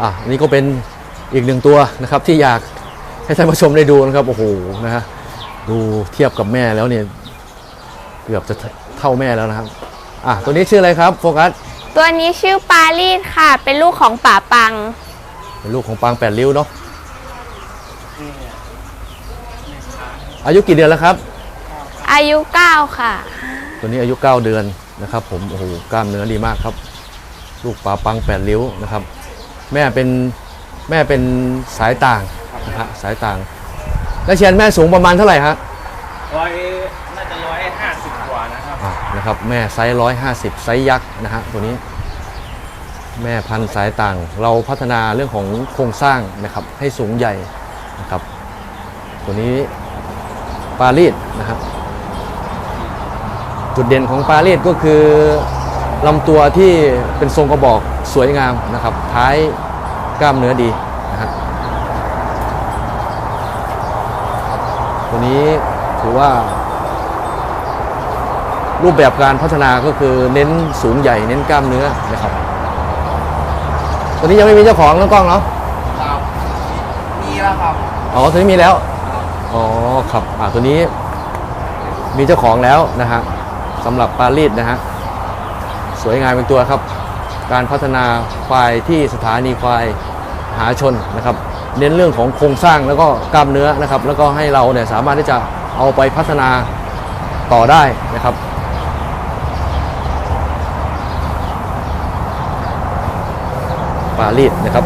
อะอันนี่ก็เป็นอีกหนึ่งตัวนะครับที่อยากให้ท่านผู้ชมได้ดูนะครับโอ้โหนะฮะดูเทียบกับแม่แล้วเนี่ยเกือบจะเท่าแม่แล้วนะครับอะตัวนี้ชื่ออะไรครับโฟกัสตัวนี้ชื่อปารีสค่ะ เป็นลูกของป่าปัง เป็นลูกของปางแปดริ้วเนาะอายุกี่เดือนแล้วครับ อายุ 9 ค่ะ ตัวนี้อายุ 9 เดือนนะครับ ผมโอ้โหกล้ามเนื้อดีมากครับ ลูกปลาปังแปดริ้วนะครับ แม่เป็นแม่เป็นสายต่างนะฮะสายต่าง แล้วเชียนแม่สูงประมาณเท่าไหร่ฮะร้อยน่าจะร้อยห้าสิบกว่านะครับอะนะครับแม่ไซส์ร้อยห้าสิบไซส์ยักษ์นะฮะตัวนี้ แม่พันธุ์สายต่าง เราพัฒนาเรื่องของโครงสร้างนะครับให้สูงใหญ่นะครับ ตัวนี้ปารีสนะครับจุดเด่นของปารีสก็คือ ลำตัวที่เป็นทรงกระบอกสวยงามนะครับ ท้ายกล้ามเนื้อดีนะฮะตัวนี้ถือว่า รูปแบบการพัฒนาก็คือเน้นสูงใหญ่เน้นกล้ามเนื้อนะครับ ตัวนี้ยังไม่มีเจ้าของน้องกล้องเนาะครับมีแล้วครับอ๋อตัวนี้มีแล้วอ๋อครับอ่าตัวนี้มีเจ้าของแล้วนะฮะสำหรับปารีสนะฮะ สวยงามเป็นตัวครับ การพัฒนาควายที่สถานีควายหาชนนะครับ เน้นเรื่องของโครงสร้างแล้วก็กล้ามเนื้อนะครับ แล้วก็ให้เราเนี่ยสามารถที่จะเอาไปพัฒนาต่อได้นะครับปารีสนะครับ